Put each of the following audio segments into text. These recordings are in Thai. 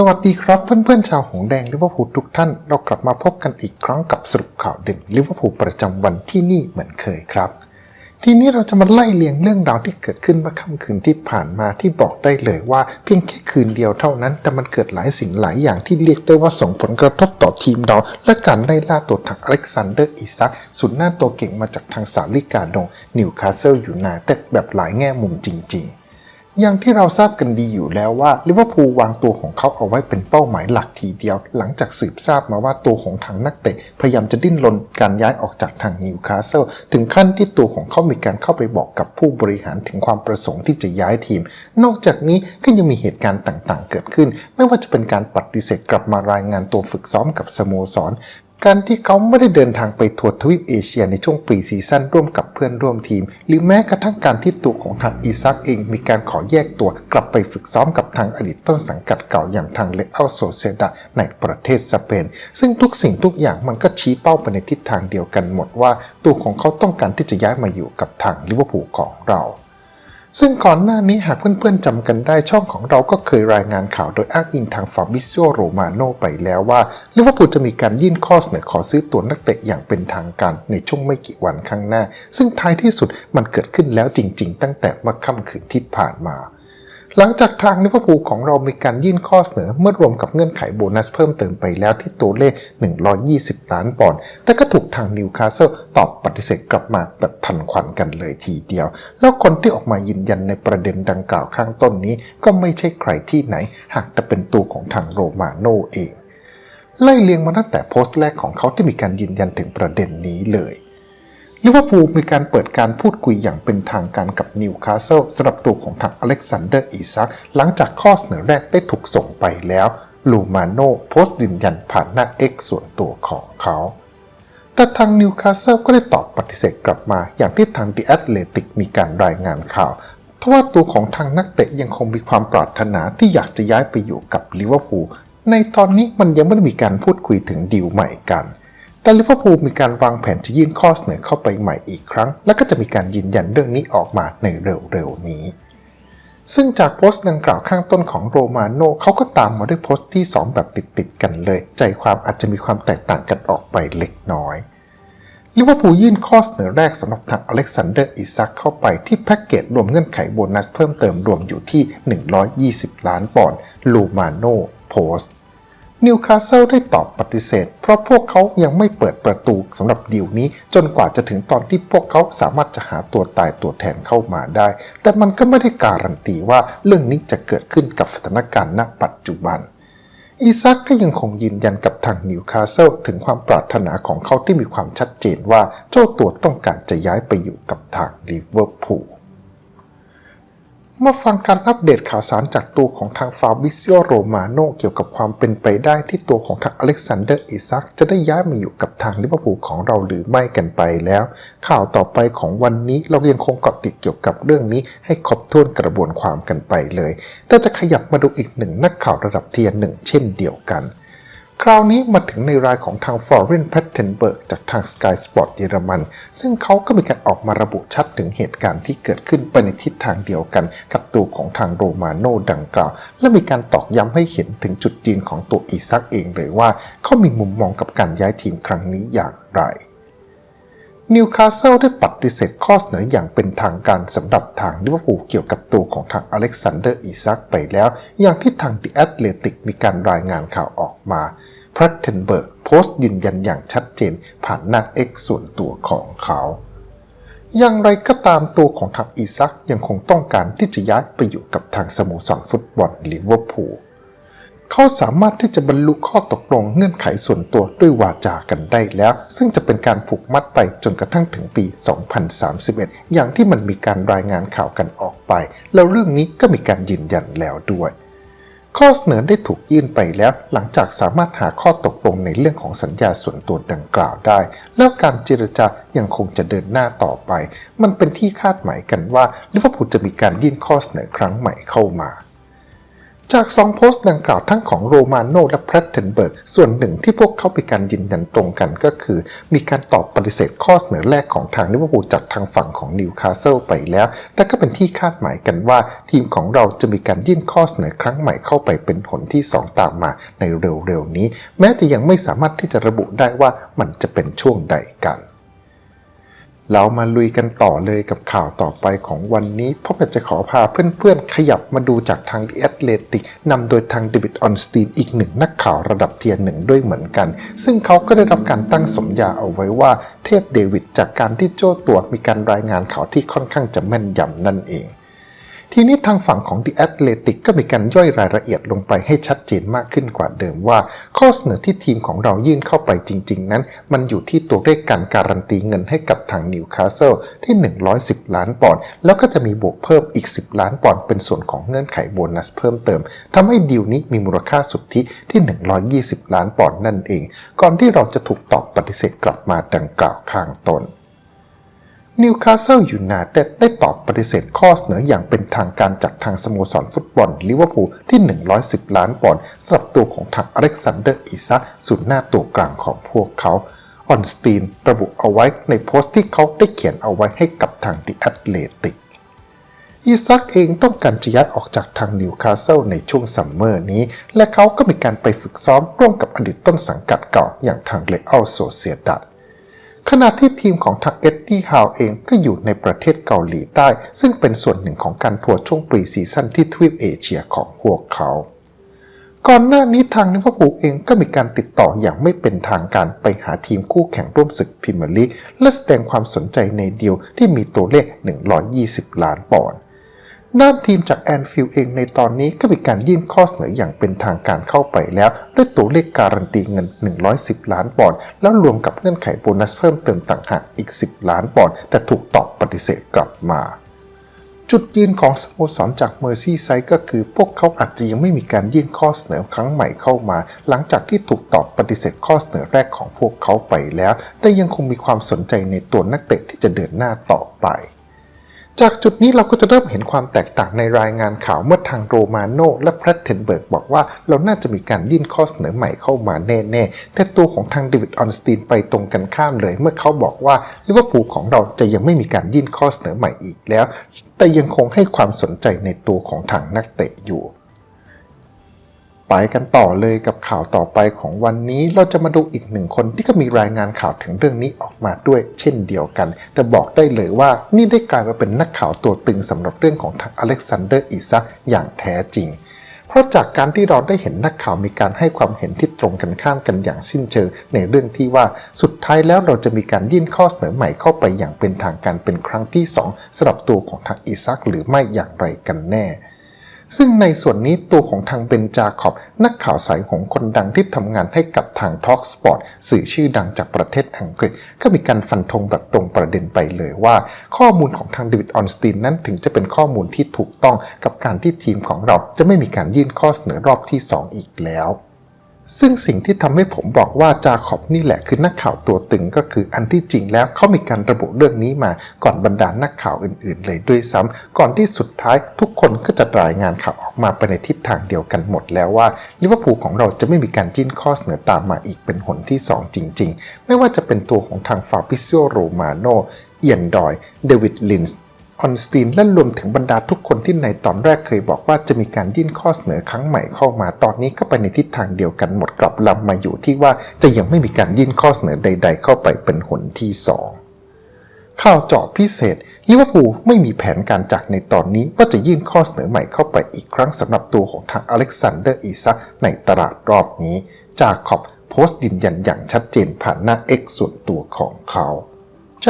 สวัสดีครับเพื่อนๆชาวหงแดงลิเวอร์พูลทุกท่าน เรากลับมาพบกันอีกครั้งกับสรุปข่าวเด่นลิเวอร์พูลประจำวันที่นี่เหมือนเคยครับ ทีนี้เราจะมาไล่เลียงเรื่องราวที่เกิดขึ้นเมื่อค่ำคืนที่ผ่านมาที่บอกได้เลยว่า เพียงแค่คืนเดียวเท่านั้น แต่มันเกิดหลายสิ่งหลายอย่างที่เรียกได้ว่าส่งผลกระทบต่อทีมเราและการไล่ล่าตัวถักอเล็กซานเดอร์อิซักสุดหน้าตัวเก่งมาจากทางสาลิกาดงนิวคาสเซิลยูไนเต็ดแบบหลายแง่มุมจริง ๆ อย่างที่เราทราบกันดีอยู่แล้วว่าลิเวอร์พูลวางตัวของเขาเอาไว้เป็นเป้าหมายหลักทีเดียว หลังจากสืบทราบมาว่าตัวของทางนักเตะพยายามจะดิ้นรนการย้ายออกจากทางนิวคาสเซิลถึงขั้นที่ตัวของเขามีการเข้าไปบอกกับผู้บริหารถึงความประสงค์ที่จะย้ายทีม นอกจากนี้ก็ยังมีเหตุการณ์ต่างๆ เกิดขึ้น ไม่ว่าจะเป็นการปฏิเสธกลับมารายงานตัวฝึกซ้อมกับสโมสร การที่เขาไม่ได้เดินทางไปทัวร์ทวีปเอเชียในช่วงปรีซีซั่นร่วมกับเพื่อนร่วมทีม หรือแม้กระทั่งการที่ตัวของทางอีซักเองมีการขอแยกตัวกลับไปฝึกซ้อมกับทางอดีตต้นสังกัดเก่าอย่างทางเลอัลโซเซดาในประเทศสเปน ซึ่งทุกสิ่งทุกอย่างมันก็ชี้เป้าไปในทิศทางเดียวกันหมดว่า ตัวของเขาต้องการที่จะย้ายมาอยู่กับทางลิเวอร์พูลของเรา ซึ่งก่อนหน้านี้หากเพื่อนๆจำกันได้ช่องของเราก็เคยรายงานข่าวโดยอ้างอิงทางฟาบิโซโรมาโนไปแล้วว่าลิเวอร์พูลจะมีการยื่นข้อเสนอขอซื้อตัวนักเตะอย่างเป็นทางการในช่วงไม่กี่วันข้างหน้า ซึ่งท้ายที่สุดมันเกิดขึ้นแล้วจริง ๆ ตั้งแต่เมื่อค่ำคืนที่ผ่านมา หลังจากทางลิเวอร์พูลของเรามีการยื่นข้อเสนอ เมื่อรวมกับเงื่อนไขโบนัสเพิ่มเติมไปแล้วที่ตัวเลข 120 ล้านปอนด์แต่ก็ถูกทางนิวคาสเซิลตอบปฏิเสธกลับมาแบบทันควันกันเลยทีเดียว แล้วคนที่ออกมายืนยันในประเด็นดังกล่าวข้างต้นนี้ ก็ไม่ใช่ใครที่ไหน หากแต่เป็นตัวของทางโรมาโนเองไล่เลียงมาตั้งแต่โพสต์แรกของเขาที่มีการยืนยันถึงประเด็นนี้เลย ลิเวอร์พูลมีการเปิดการพูดคุยอย่างเป็นทางการกับนิวคาสเซิลสำหรับตัวของทางอเล็กซานเดอร์อีซักหลังจากข้อเสนอแรกได้ถูกส่งไปแล้วลูมาโนโพสต์ยืนยันผ่านหน้า X ส่วนตัวของเขา แต่ทางนิวคาสเซิลก็ได้ตอบปฏิเสธกลับมา อย่างที่ทางดิแอตเลติกมีการรายงานข่าวทว่าตัวของทางนักเตะยังคงมีความปรารถนาที่อยากจะย้ายไปอยู่กับลิเวอร์พูลในตอนนี้มันยังไม่ได้มีการพูดคุยถึงดีลใหม่กัน แต่ลิเวอร์พูลมีการวางแผนจะยื่นข้อเสนอเข้าไปใหม่อีกครั้ง และก็จะมีการยืนยันเรื่องนี้ออกมาในเร็วๆนี้ ซึ่งจากโพสต์ดังกล่าวข้างต้นของโรมาโนเขาก็ตามมาด้วยโพสต์ที่ 2 แบบติดๆกันเลย ใจความอาจจะมีความแตกต่างกันออกไปเล็กน้อยลิเวอร์พูลยื่นข้อเสนอแรกสำหรับทางอเล็กซานเดอร์อิซักเข้าไปที่แพ็กเกจรวมเงื่อนไขโบนัสเพิ่มเติมรวมอยู่ที่ 120 ล้านปอนด์ลูมาโนโพสต์นิวคาสเซิลได้ ตอบปฏิเสธ เพราะพวกเขายังไม่เปิดประตูสำหรับดีลนี้ จนกว่าจะถึงตอนที่พวกเขาสามารถจะหาตัวตายตัวแทนเข้ามาได้ แต่มันก็ไม่ได้การันตีว่าเรื่องนี้จะเกิดขึ้นกับสถานการณ์ณปัจจุบันอีซักก็ยังคงยืนยันกับทางนิวคาสเซิลถึงความปรารถนาของเขาที่มีความชัดเจนว่าเจ้าตัวต้องการจะย้ายไปอยู่กับทางลิเวอร์พูล มื่อฟังการอัปเดตข่าวสารจากตัวของทางฟาบิซิโอโรมาโนเกี่ยวกับความเป็นไปได้ที่ตัวของทางอเล็กซานเดอร์อิซักจะได้ย้ายมาอยู่กับทางลิเวอร์พูลของเราหรือไม่กันไปแล้ว ข่าวต่อไปของวันนี้เรายังคงเกาะติดเกี่ยวกับเรื่องนี้ให้ครบถ้วนกระบวนความกันไปเลย แต่จะขยับมาดูอีกหนึ่งนักข่าวระดับเทียนหนึ่งเช่นเดียวกัน คราวนี้มาถึงในรายของทางฟอร์เรนแพทเทนเบิร์กจากทาง Sky Sport เยอรมัน ซึ่งเขาก็มีการออกมาระบุชัดถึงเหตุการณ์ที่เกิดขึ้นไปในทิศทางเดียวกัน กับตัวของทางโรมาโนดังกล่าว และมีการตอกย้ำให้เห็นถึงจุดยืนของตัวอีซักเองเลยว่า เขามีมุมมองกับการย้ายทีมครั้งนี้อย่างไร นิวคาสเซิลได้ปฏิเสธข้อเสนออย่างเป็นทางการสำหรับทางลิเวอร์พูลเกี่ยวกับตัวของทางอเล็กซานเดอร์อิซักไปแล้ว อย่างที่ทางดิแอตเลติกมีการรายงานข่าวออกมาพรัตเทนเบิร์กโพสต์ยืนยันอย่างชัดเจนผ่านหน้า X ส่วนตัวของเขาอย่างไรก็ตามตัวของทางอิซักยังคงต้องการที่จะย้ายไปอยู่กับทางสโมสรฟุตบอลลิเวอร์พูล เขาสามารถที่จะบรรลุข้อตกลงเงื่อนไขส่วนตัวด้วยวาจากันได้แล้ว ซึ่งจะเป็นการผูกมัดไปจนกระทั่งถึงปี 2031 อย่างที่มันมีการรายงานข่าวกันออกไป แล้วเรื่องนี้ก็มีการยืนยันแล้วด้วยข้อเสนอได้ถูกยื่นไปแล้วหลังจากสามารถหาข้อตกลงในเรื่องของสัญญาส่วนตัวดังกล่าวได้ แล้วการเจรจายังคงจะเดินหน้าต่อไป มันเป็นที่คาดหมายกันว่าลิเวอร์พูลจะมีการยื่นข้อเสนอครั้งใหม่เข้ามา จากสองโพสต์ดังกล่าวทั้งของโรมาโนและแพรตเทนเบิร์ก ส่วนหนึ่งที่พวกเขามีการยืนยันตรงกันก็คือ มีการตอบปฏิเสธข้อเสนอแรกของทางลิเวอร์พูลจากทางฝั่งของนิวคาสเซิลไปแล้ว แต่ก็เป็นที่คาดหมายกันว่า ทีมของเราจะมีการยื่นข้อเสนอครั้งใหม่เข้าไปเป็นผลที่ 2 ตามมาในเร็วๆนี้ แม้จะยังไม่สามารถที่จะระบุได้ว่ามันจะเป็นช่วงใดกัน เรามาลุยกันต่อเลยกับข่าวต่อไปของวันนี้เพราะอยากจะขอพาเพื่อนๆ ขยับมาดูจากทาง The Athletic นำโดยทางเดวิดออนสตีนอีกหนึ่งนักข่าวระดับเทียร์หนึ่งด้วยเหมือนกัน ซึ่งเขาก็ได้รับการตั้งสมญาเอาไว้ว่าเทพเดวิดจากการที่โจ้ตัวมีการรายงานข่าวที่ค่อนข้างจะแม่นยำนั่นเอง ทีนี้ทางฝั่งของ The Athletic ก็มีการย่อยรายละเอียดลงไปให้ชัดเจนมากขึ้นกว่าเดิมว่า ข้อเสนอที่ทีมของเรายื่นเข้าไปจริง ๆ นั้น มันอยู่ที่ตัวเลขการการันตีเงินให้กับทางนิวคาสเซิลที่ 110 ล้านปอนด์แล้วก็จะมีบวกเพิ่มอีก 10 ล้านปอนด์เป็นส่วนของเงื่อนไขโบนัสเพิ่มเติมทำให้ดีลนี้มีมูลค่าสุทธิที่ 120 ล้านปอนด์นั่นเอง ก่อนที่เราจะถูกตอบปฏิเสธกลับมาดังกล่าวข้างต้น นิวคาสเซิลยูไนเต็ดได้ตอบปฏิเสธข้อเสนออย่างเป็นทางการจากทางสโมสรฟุตบอลลิเวอร์พูลที่ 110 ล้านปอนด์สำหรับตัวของทางอเล็กซานเดอร์อิซักศูนย์หน้าตัวกลางของพวกเขาออนสตีนระบุเอาไว้ในโพสต์ที่เขาได้เขียนเอาไว้ให้กับทางดิแอตเลติกอีซักเองต้องการจะย้ายออกจากทางนิวคาสเซิลในช่วงซัมเมอร์นี้ และเขาก็มีการไปฝึกซ้อมร่วมกับอดีตต้นสังกัดเก่าอย่างทางเลอัลโซเซียดัด ขณะที่ทีมของทักเอ็ดดี้ฮาวเองก็อยู่ในประเทศเกาหลีใต้ ซึ่งเป็นส่วนหนึ่งของการทัวร์ช่วงปรีซีซั่นที่ทวีปเอเชียของพวกเขา ก่อนหน้านี้ทางลิเวอร์พูลเองก็มีการติดต่ออย่างไม่เป็นทางการไปหาทีมคู่แข่งร่วมศึกพรีเมียร์ลีกและแสดงความสนใจในเดียวที่มีตัวเลข 120 ล้านปอนด์ ด้านทีมจากแอนฟิลด์เองในตอนนี้ก็มีการยื่นข้อเสนออย่างเป็นทางการเข้าไปแล้ว ด้วยตัวเลขการันตีเงิน 110 ล้านปอนด์แล้วรวมกับเงื่อนไขโบนัสเพิ่มเติมต่างหากอีก 10 ล้านปอนด์แต่ถูกตอบปฏิเสธกลับมา จุดยืนของสโมสรจากเมอร์ซี่ไซก็คือพวกเขาอาจจะยังไม่มีการยื่นข้อเสนอครั้งใหม่เข้ามา หลังจากที่ถูกตอบปฏิเสธข้อเสนอแรกของพวกเขาไปแล้ว แต่ยังคงมีความสนใจในตัวนักเตะที่จะเดินหน้าต่อไป จากจุดนี้เราก็จะเริ่มเห็นความแตกต่างในรายงานข่าวเมื่อทางโรมาโนและแพรตเทนเบิร์กบอกว่าเราน่าจะมีการยื่นข้อเสนอใหม่เข้ามาแน่ๆ แต่ตัวของทางเดวิดออนสตีนไปตรงกันข้ามเลย เมื่อเขาบอกว่าลิเวอร์พูลของเราจะยังไม่มีการยื่นข้อเสนอใหม่อีกแล้ว แต่ยังคงให้ความสนใจในตัวของทางนักเตะอยู่ ไปกันต่อเลยกับข่าวต่อไปของวันนี้เราจะมาดูอีกหนึ่งคนที่ก็มีรายงานข่าวถึงเรื่องนี้ออกมาด้วยเช่นเดียวกัน แต่บอกได้เลยว่านี่ได้กลายมาเป็นนักข่าวตัวตึงสำหรับเรื่องของทางอเล็กซานเดอร์อิซักอย่างแท้จริงเพราะจากการที่เราได้เห็นนักข่าวมีการให้ความเห็นที่ตรงกันข้ามกันอย่างสิ้นเชิงในเรื่องที่ว่าสุดท้ายแล้วเราจะมีการยื่นข้อเสนอใหม่เข้าไปอย่างเป็นทางการเป็นครั้งที่สองสำหรับตัวของทางอิซักหรือไม่อย่างไรกันแน่ ซึ่งในส่วนนี้ตัวของทางเบนจาขอบ นักข่าวสายของคนดังที่ทำงานให้กับทาง Talk Sport สื่อชื่อดังจากประเทศอังกฤษ ก็มีการฟันธงแบบตรงประเด็นไปเลยว่า ข้อมูลของทางเดวิดออนสตีนนั้นถึงจะเป็นข้อมูลที่ถูกต้องกับการที่ทีมของเราจะไม่มีการยื่นข้อเสนอรอบที่ 2 อีกแล้ว ซึ่งสิ่งที่ทำให้ผมบอกว่าจาขอบนี่แหละคือนักข่าวตัวตึงก็คืออันที่จริงแล้วเขามีการระบุเรื่องนี้มาก่อนบรรดานักข่าวอื่น ๆ เลยด้วยซ้ำก่อนที่สุดท้ายทุกคนก็จะรายงานข่าวออกมาไปในทิศทางเดียวกันหมดแล้วว่าลิเวอร์พูลของเราจะไม่มีการยื่นข้อเสนอตามมาอีกเป็นหนที่ 2 จริง ๆ ไม่ว่าจะเป็นตัวของทางฟาบิซิโอโรมาโนเอียนดอยเดวิดลินส์ ออนสตีนและรวมถึงบรรดาทุกคนที่ในตอนแรกเคยบอกว่าจะมีการยื่นข้อเสนอครั้งใหม่เข้ามาตอนนี้ก็ไปในทิศทางเดียวกันหมดกลับลำมาอยู่ที่ว่าจะยังไม่มีการยื่นข้อเสนอใด ๆ เข้าไปเป็นหนที่สองข่าวเจาะพิเศษลิเวอร์พูลไม่มีแผนการจากในตอนนี้ว่าจะยื่นข้อเสนอใหม่เข้าไปอีกครั้งสำหรับตัวของทางอเล็กซานเดอร์อีซักในตลาดรอบนี้ จากขอบโพสต์ยืนยันอย่างชัดเจนผ่านหน้า X ส่วนตัวของเขา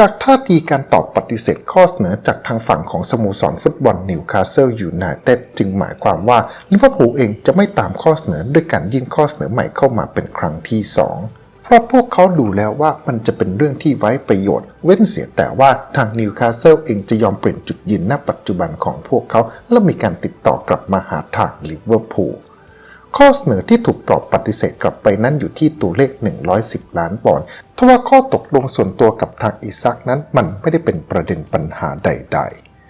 จากท่าทีการตอบปฏิเสธข้อเสนอจากทางฝั่งของสโมสรฟุตบอลนิวคาสเซิลยูไนเต็ดจึงหมายความว่าลิเวอร์พูลเองจะไม่ตามข้อเสนอด้วยการยื่นข้อเสนอใหม่เข้ามาเป็นครั้งที่2เพราะพวกเขาดูแล้วว่ามันจะเป็นเรื่องที่ไว้ประโยชน์ เว้นเสียแต่ว่าทางนิวคาสเซิลเองจะยอมเปลี่ยนจุดยืนณปัจจุบันของพวกเขา และมีการติดต่อกลับมาหาทางลิเวอร์พูล ข้อเสนอที่ถูกตอบปฏิเสธกลับไปนั้นอยู่ที่ตัวเลข 110 ล้านปอนด์ทว่าข้อตกลงส่วนตัวกับทางอิซักนั้นมันไม่ได้เป็นประเด็นปัญหาใด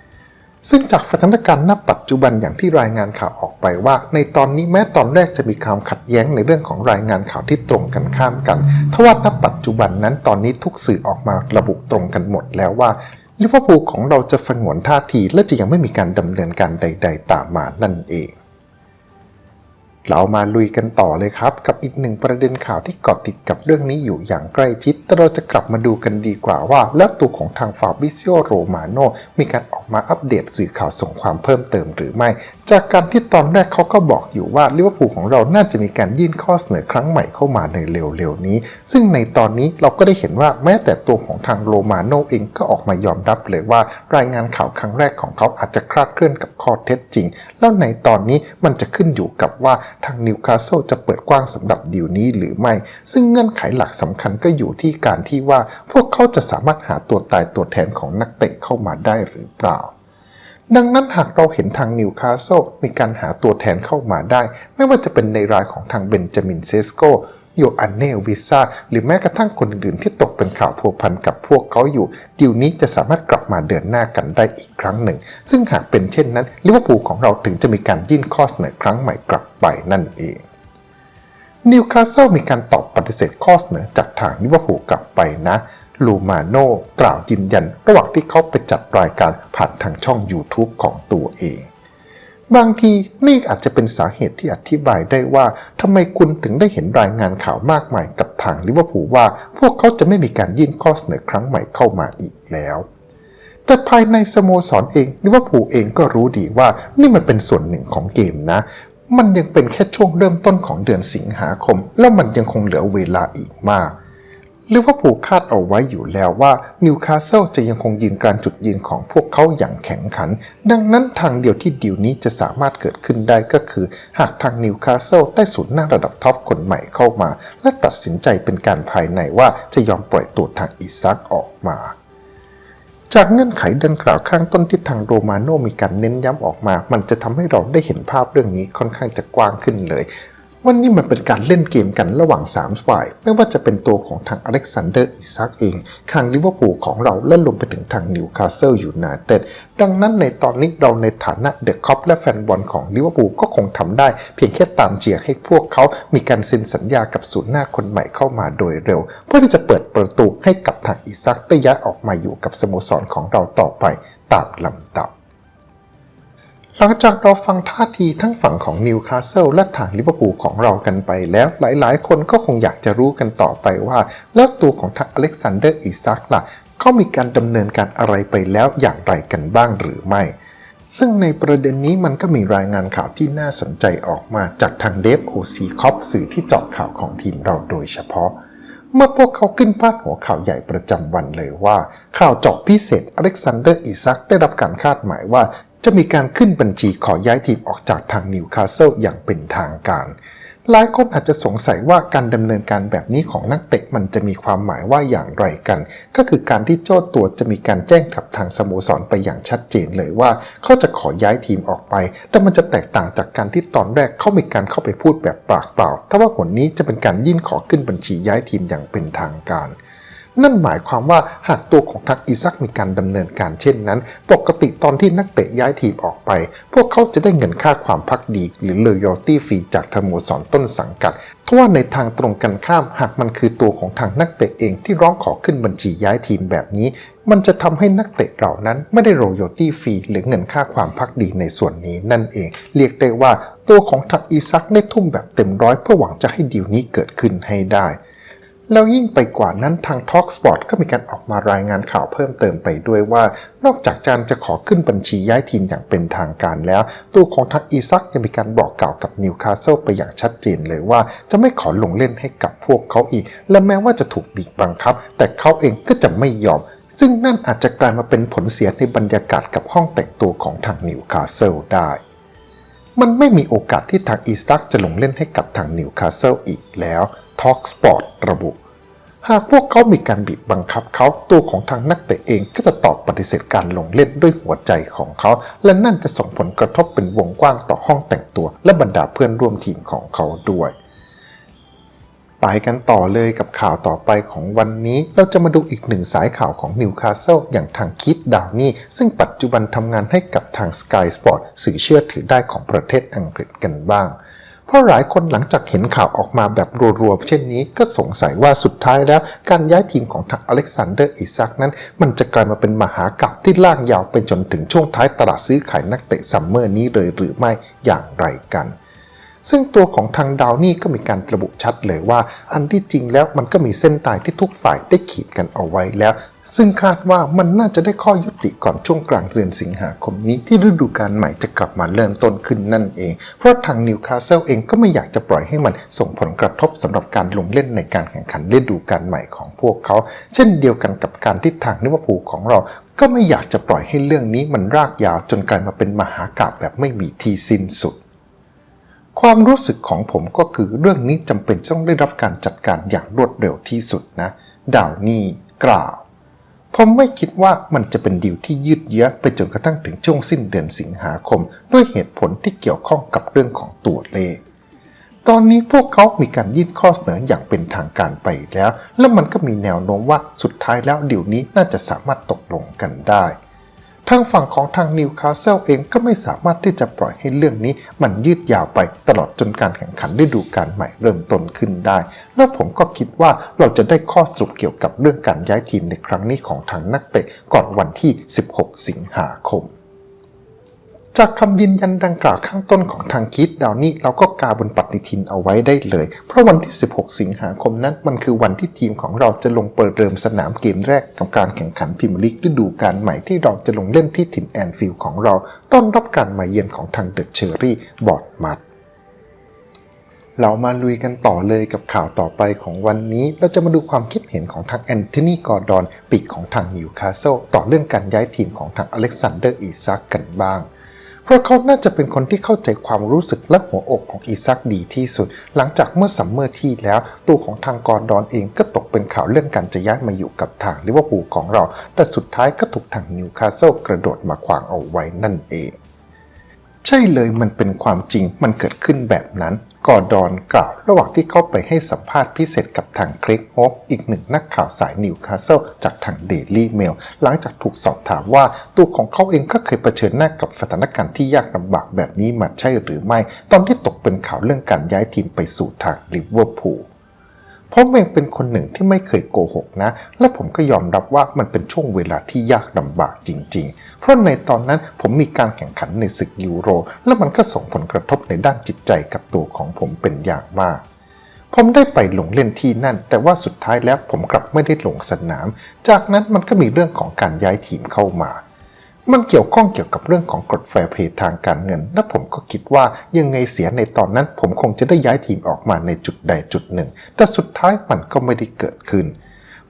ๆซึ่งจากสถานการณ์ณปัจจุบันอย่างที่รายงานข่าวออกไปว่า ในตอนนี้แม้ตอนแรกจะมีความขัดแย้งในเรื่องของรายงานข่าวที่ตรงกันข้ามกันทว่าณปัจจุบันนั้นตอนนี้ทุกสื่อออกมาระบุตรงกันหมดแล้วว่าลิเวอร์พูลของเราจะสงวนท่าทีและจะยังไม่มีการดำเนินการใด ๆ ตามมานั่นเอง เรามาลุยกันต่อเลยครับ กับอีกหนึ่งประเด็นข่าวที่เกาะติดกับเรื่องนี้อยู่อย่างใกล้ชิด แต่เราจะกลับมาดูกันดีกว่าว่าแล้วตัวของทางฟาบิซิโอโรมาโนมีการออกมาอัปเดตสื่อข่าวส่งความเพิ่มเติมหรือไม่ จากการที่ตอนแรกเขาก็บอกอยู่ว่าลิเวอร์พูลของเราน่าจะมีการยื่นข้อเสนอครั้งใหม่เข้ามาในเร็วๆนี้ ซึ่งในตอนนี้เราก็ได้เห็นว่าแม้แต่ตัวของทางโรมาโนเองก็ออกมายอมรับเลยว่า รายงานข่าวครั้งแรกของเขาอาจจะคลาดเคลื่อนกับข้อเท็จจริง แล้วในตอนนี้มันจะขึ้นอยู่กับว่าทางนิวคาสเซิลจะเปิดกว้างสำหรับดีลนี้หรือไม่ ซึ่งเงื่อนไขหลักสำคัญก็อยู่ที่การที่ว่าพวกเขาจะสามารถหาตัวตายตัวแทนของนักเตะเข้ามาได้หรือเปล่าดังนั้นหากเราเห็นทางนิวคาสเซิลมีการหาตัวแทนเข้ามาได้ ไม่ว่าจะเป็นในรายของทางเบนจามินเซสโก โยอันเนลวิซ่าหรือแม้กระทั่งคนอื่นๆที่ตกเป็นข่าวพัวพันกับพวกเขาอยู่ดีลนี้จะสามารถกลับมาเดินหน้ากันได้อีกครั้งหนึ่ง ซึ่งหากเป็นเช่นนั้นลิเวอร์พูลของเราถึงจะมีการยื่นข้อเสนอครั้งใหม่กลับไปนั่นเองนิวคาสเซิลมีการตอบปฏิเสธข้อเสนอจากทางลิเวอร์พูลกลับไปนะลูมาโน่กล่าวยืนยัน ระหว่างที่เขาไปจัดรายการผ่านทางช่อง YouTube ของตัวเอง บางทีนี่อาจจะเป็นสาเหตุที่อธิบายได้ว่าทำไมคุณถึงได้เห็นรายงานข่าวมากมายกับทางลิเวอร์พูลว่า พวกเขาจะไม่มีการยื่นข้อเสนอครั้งใหม่เข้ามาอีกแล้ว แต่ภายในสโมสรเองลิเวอร์พูลเองก็รู้ดีว่านี่มันเป็นส่วนหนึ่งของเกมนะ มันยังเป็นแค่ช่วงเริ่มต้นของเดือนสิงหาคม แล้วมันยังคงเหลือเวลาอีกมาก ลิเวอร์พูลคาดเอาไว้อยู่แล้วว่านิวคาสเซิลจะยังคงยืนการจุดยืนของพวกเขาอย่างแข็งขัน ดังนั้นทางเดียวที่ดีลนี้จะสามารถเกิดขึ้นได้ก็คือ หากทางนิวคาสเซิลได้สูนหน้าระดับท็อปคนใหม่เข้ามา และตัดสินใจเป็นการภายในว่าจะยอมปล่อยตัวทางอิซักออกมาจากเงื่อนไขดังกล่าวข้างต้นที่ทางโรมาโนมีการเน้นย้ำออกมา มันจะทำให้เราได้เห็นภาพเรื่องนี้ค่อนข้างจะกว้างขึ้นเลย วันนี้มันเป็นการเล่นเกมกันระหว่าง 3 ฝ่าย ไม่ว่าจะเป็นตัวของทางอเล็กซานเดอร์อิซักเองทางลิเวอร์พูลของเราและรวมไปถึงทางนิวคาสเซิลยูไนเต็ดดังนั้นในตอนนี้เราในฐานะเดอะคอปและแฟนบอลของลิเวอร์พูลก็คงทำได้ เพียงแค่ตามเชียร์ให้พวกเขามีการเซ็นสัญญากับศูนย์หน้าคนใหม่เข้ามาโดยเร็ว เพื่อที่จะเปิดประตูให้กับทางอิซักได้ย้ายออกมาอยู่กับสโมสรของเราต่อไปตามลำดับ หลังจากเราฟังท่าทีทั้งฝั่งของนิวคาสเซิลและทางลิเวอร์พูลของเรากันไปแล้วหลายๆ คนก็คงอยากจะรู้กันต่อไปว่า แล้วตัวของทางอเล็กซานเดอร์อิซักล่ะเขามีการดำเนินการอะไรไปแล้วอย่างไรกันบ้างหรือไม่ ซึ่งในประเด็นนี้มันก็มีรายงานข่าวที่น่าสนใจออกมาจากทางเดฟโอซีคอปสื่อที่เจาะข่าวของทีมเราโดยเฉพาะเมื่อพวกเขาขึ้นพาดหัวข่าวใหญ่ประจำวันเลยว่า ข่าวเจาะพิเศษอเล็กซานเดอร์อิซักได้รับการคาดหมายว่า จะมีการขึ้นบัญชีขอย้ายทีมออกจากทางนิวคาสเซิลอย่างเป็นทางการ หลายคนอาจจะสงสัยว่าการดำเนินการแบบนี้ของนักเตะมันจะมีความหมายว่าอย่างไรกัน ก็คือการที่เจ้าตัวจะมีการแจ้งกับทางสโมสรไปอย่างชัดเจนเลยว่า เขาจะขอย้ายทีมออกไป แต่มันจะแตกต่างจากการที่ตอนแรกเขามีการเข้าไปพูดแบบปากเปล่าถ้าว่าหนนี้จะเป็นการยื่นขอขึ้นบัญชีย้ายทีมอย่างเป็นทางการ นั่นหมายความว่าหากตัวของทักอิซักมีการดำเนินการเช่นนั้น ปกติตอนที่นักเตะย้ายทีมออกไป พวกเขาจะได้เงินค่าความพักดี หรือ loyalty fee จากสโมสรต้นสังกัดทว่าในทางตรงกันข้ามหากมันคือตัวของทางนักเตะเองที่ร้องขอขึ้นบัญชีย้ายทีมแบบนี้ มันจะทำให้นักเตะเหล่านั้นไม่ได้ loyalty fee หรือเงินค่าความพักดีในส่วนนี้นั่นเอง เรียกได้ว่าตัวของทักอิซักได้ทุ่มแบบเต็มร้อยเพื่อหวังจะให้ดีลนี้เกิดขึ้นให้ได้ แล้วยิ่งไปกว่านั้นทาง Talksport ก็มีการออกมารายงานข่าวเพิ่มเติมไปด้วยว่า นอกจากการจะขอขึ้นบัญชีย้ายทีมอย่างเป็นทางการแล้ว ตัวของทักอีซักยังมีการบอกกล่าวกับนิวคาสเซิลไปอย่างชัดเจนเลยว่า จะไม่ขอลงเล่นให้กับพวกเขาอีก และแม้ว่าจะถูกบีบบังคับ แต่เขาเองก็จะไม่ยอม ซึ่งนั่นอาจจะกลายมาเป็นผลเสียในบรรยากาศกับห้องแต่งตัวของทางนิวคาสเซิลได้มันไม่มีโอกาสที่ทางอีซักจะลงเล่นให้กับทางนิวคาสเซิลอีกแล้ว Talksport ระบุ หากพวกเขามีการบีบบังคับเขาตัวของทางนักเตะเองก็จะตอบปฏิเสธการลงเล่นด้วยหัวใจของเขา และนั่นจะส่งผลกระทบเป็นวงกว้างต่อห้องแต่งตัว และบรรดาเพื่อนร่วมทีมของเขาด้วยไปกันต่อเลยกับข่าวต่อไปของวันนี้ เราจะมาดูอีกหนึ่งสายข่าวของนิวคาสเซิลอย่างทางคิดดาวนี่ซึ่งปัจจุบันทำงานให้กับทาง Sky Sport สื่อเชื่อถือได้ของประเทศอังกฤษกันบ้าง เพราะหลายคนหลังจากเห็นข่าวออกมาแบบรัวๆ เช่นนี้ก็สงสัยว่าสุดท้ายแล้ว การย้ายทีมของทางอเล็กซานเดอร์อิซักนั้น มันจะกลายมาเป็นมหากาพย์ที่ลากยาวไปจนถึงช่วงท้ายตลาดซื้อขายนักเตะซัมเมอร์นี้เลยหรือไม่อย่างไรกันซึ่งตัวของทางดาวนี่ก็มีการระบุชัดเลยว่า อันที่จริงแล้วมันก็มีเส้นตายที่ทุกฝ่ายได้ขีดกันเอาไว้แล้ว ซึ่งคาดว่ามันน่าจะได้ข้อยุติก่อนช่วงกลางเดือนสิงหาคมนี้ที่ฤดูกาลใหม่จะกลับมาเริ่มต้นขึ้นนั่นเอง เพราะทางนิวคาสเซิลเองก็ไม่อยากจะปล่อยให้มันส่งผลกระทบสำหรับการลงเล่นในการแข่งขันฤดูกาลใหม่ของพวกเขา เช่นเดียวกันกับการที่ทางลิวอร์พูของเราก็ไม่อยากจะปล่อยให้เรื่องนี้มันรากยาวจนกลายมาเป็นมหากาพย์แบบไม่มีที่สิ้นสุดความรู้สึกของผมก็คือเรื่องนี้จำเป็นต้องได้รับการจัดการอย่างรวดเร็วที่สุดนะ ดาวนี่กล่าว ผมไม่คิดว่ามันจะเป็นดีลที่ยืดเยื้อไปจนกระทั่งถึงช่วงสิ้นเดือนสิงหาคม ด้วยเหตุผลที่เกี่ยวข้องกับเรื่องของตัวเลขตอนนี้พวกเขามีการยื่นข้อเสนออย่างเป็นทางการไปแล้ว และมันก็มีแนวโน้มว่าสุดท้ายแล้วดีลนี้น่าจะสามารถตกลงกันได้ ทางฝั่งของทางนิวคาสเซิลเองก็ไม่สามารถที่จะปล่อยให้เรื่องนี้ มันยืดยาวไปตลอดจนการแข่งขันฤดูกาลใหม่เริ่มต้นขึ้นได้ แล้วผมก็คิดว่าเราจะได้ข้อสรุปเกี่ยวกับเรื่องการย้ายทีมในครั้งนี้ของทางนักเตะก่อนวันที่ 16 สิงหาคม จากคำยืนยันดังกล่าวข้างต้นของทางคิดดาวนี่เราก็กาบนปฏิทินเอาไว้ได้เลย เพราะวันที่ 16 สิงหาคมนั้น มันคือวันที่ทีมของเราจะลงเปิดเริ่มสนามเกมแรกกับการแข่งขันพรีเมียร์ลีกฤดูกาลใหม่ที่เราจะลงเล่นที่ถิ่นแอนฟิลด์ของเรา ต้อนรับการมาเยือนของทางเดอะเชอรี่บอร์ดมัดเรามาลุยกันต่อเลยกับข่าวต่อไปของวันนี้ เราจะมาดูความคิดเห็นของทางแอนโทนีกอร์ดอนปีกของทางนิวคาสเซิลต่อเรื่องการย้ายทีมของทางอเล็กซานเดอร์อีซักกันบ้าง ราะเขาน่าจะเป็นคนที่เข้าใจความรู้สึกและหัวอกของอีซักดีที่สุด หลังจากเมื่อสัมเมอร์ที่แล้ว ตัวของทางกอร์ดอนเองก็ตกเป็นข่าวเรื่องการจะย้ายมาอยู่กับทางลิเวอร์พูลของเรา แต่สุดท้ายก็ถูกทางนิวคาสเซิลกระโดดมาขวางเอาไว้นั่นเอง ใช่เลยมันเป็นความจริงมันเกิดขึ้นแบบนั้น กอร์ดอนกล่าวระหว่างที่เข้าไปให้สัมภาษณ์พิเศษกับทางคริกโฮปอีกหนึ่งนักข่าวสายนิวคาสเซิลจากทางเดลี่เมลหลังจากถูกสอบถามว่าตัวของเขาเองก็เคยเผชิญหน้ากับสถานการณ์ที่ยากลำบากแบบนี้มาใช่หรือไม่ ตอนที่ตกเป็นข่าวเรื่องการย้ายทีมไปสู่ทางลิเวอร์พูล ผมเองเป็นคนหนึ่งที่ไม่เคยโกหกนะ และผมก็ยอมรับว่ามันเป็นช่วงเวลาที่ยากลำบากจริง ๆ เพราะในตอนนั้นผมมีการแข่งขันในศึกยูโร และมันก็ส่งผลกระทบในด้านจิตใจกับตัวของผมเป็นอย่างมาก ผมได้ไปลงเล่นที่นั่น แต่ว่าสุดท้ายแล้วผมกลับไม่ได้ลงสนาม จากนั้นมันก็มีเรื่องของการย้ายทีมเข้ามา มันเกี่ยวข้องเกี่ยวกับเรื่องของกฎแฟร์เพย์ทางการเงิน และผมก็คิดว่ายังไงเสียในตอนนั้น ผมคงจะได้ย้ายทีมออกมาในจุดใดจุดหนึ่ง แต่สุดท้ายมันก็ไม่ได้เกิดขึ้น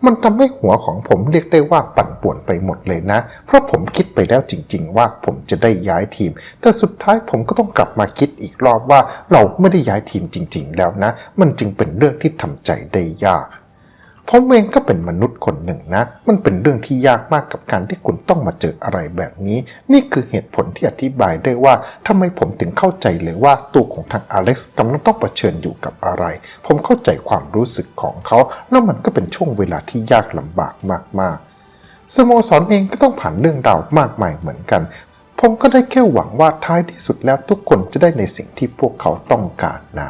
มันทำให้หัวของผมเรียกได้ว่าปั่นป่วนไปหมดเลยนะ เพราะผมคิดไปแล้วจริง ๆ ว่าผมจะได้ย้ายทีม แต่สุดท้ายผมก็ต้องกลับมาคิดอีกรอบว่าเราไม่ได้ย้ายทีมจริง ๆ แล้วนะ มันจึงเป็นเรื่องที่ทำใจได้ยาก ผมเองก็เป็นมนุษย์คนหนึ่งนะ มันเป็นเรื่องที่ยากมากกับการที่คุณต้องมาเจออะไรแบบนี้ นี่คือเหตุผลที่อธิบายได้ว่าทำไมผมถึงเข้าใจเลยว่าตัวของทางอเล็กซ์กำลังต้องเผชิญอยู่กับอะไร ผมเข้าใจความรู้สึกของเขา แล้วมันก็เป็นช่วงเวลาที่ยากลำบากมากๆ สโมสรเองก็ต้องผ่านเรื่องราวมากมายเหมือนกันผมก็ได้แค่หวังว่าท้ายที่สุดแล้วทุกคนจะได้ในสิ่งที่พวกเขาต้องการนะ